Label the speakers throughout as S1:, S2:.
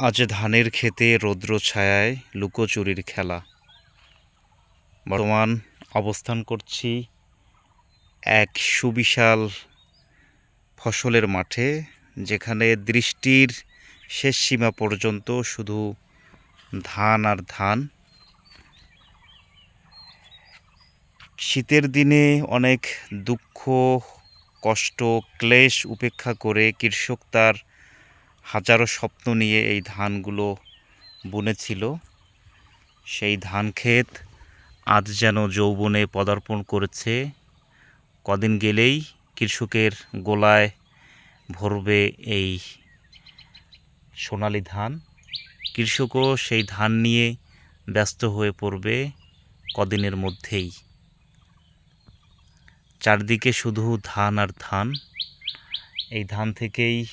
S1: আজ ধানের ক্ষেতে রৌদ্র ছায়ায় লুকোচুরির খেলা। বর্তমান অবস্থান করছি এক সুবিশাল ফসলের মাঠে, যেখানে দৃষ্টির শেষ সীমা পর্যন্ত শুধু ধান আর ধান। শীতের দিনে অনেক দুঃখ, কষ্ট, ক্লেশ উপেক্ষা করে কৃষক তার হাজারো স্বপ্ন নিয়ে এই ধানগুলো বুনেছিল। সেই ধান ক্ষেত আজ যেন যৌবনে পদার্পণ করেছে। কদিন গেলেই কৃষকের গোলায় ভরবে এই সোনালি ধান। কৃষকও সেই ধান নিয়ে ব্যস্ত হয়ে পড়বে কদিনের মধ্যেই। চারদিকে শুধু ধান আর ধান। এই ধান থেকেই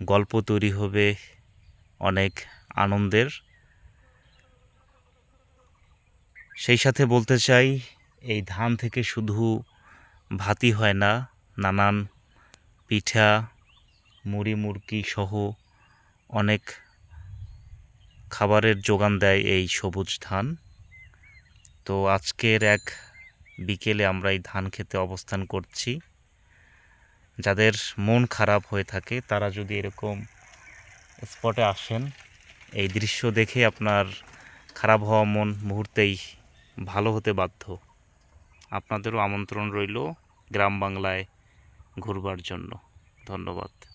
S1: গল্প তৈরি হবে অনেক আনন্দের। সেই সাথে বলতে চাই, এই ধান থেকে শুধু ভাতই হয় না, নানান পিঠা, মুড়ি মুড়কি সহ অনেক খাবারের যোগান দেয় এই সবুজ ধান। তো আজকের এক বিকেলে আমরা এই ধান খেতে অবস্থান করছি। যাদের মন খারাপ হয়ে থাকে, তারা যদি এরকম স্পটে আসেন, এই দৃশ্য দেখে আপনার খারাপ হওয়া মন মুহূর্তেই ভালো হতে বাধ্য। আপনাদেরও আমন্ত্রণ রইল গ্রাম বাংলায় ঘুরবার জন্য। ধন্যবাদ।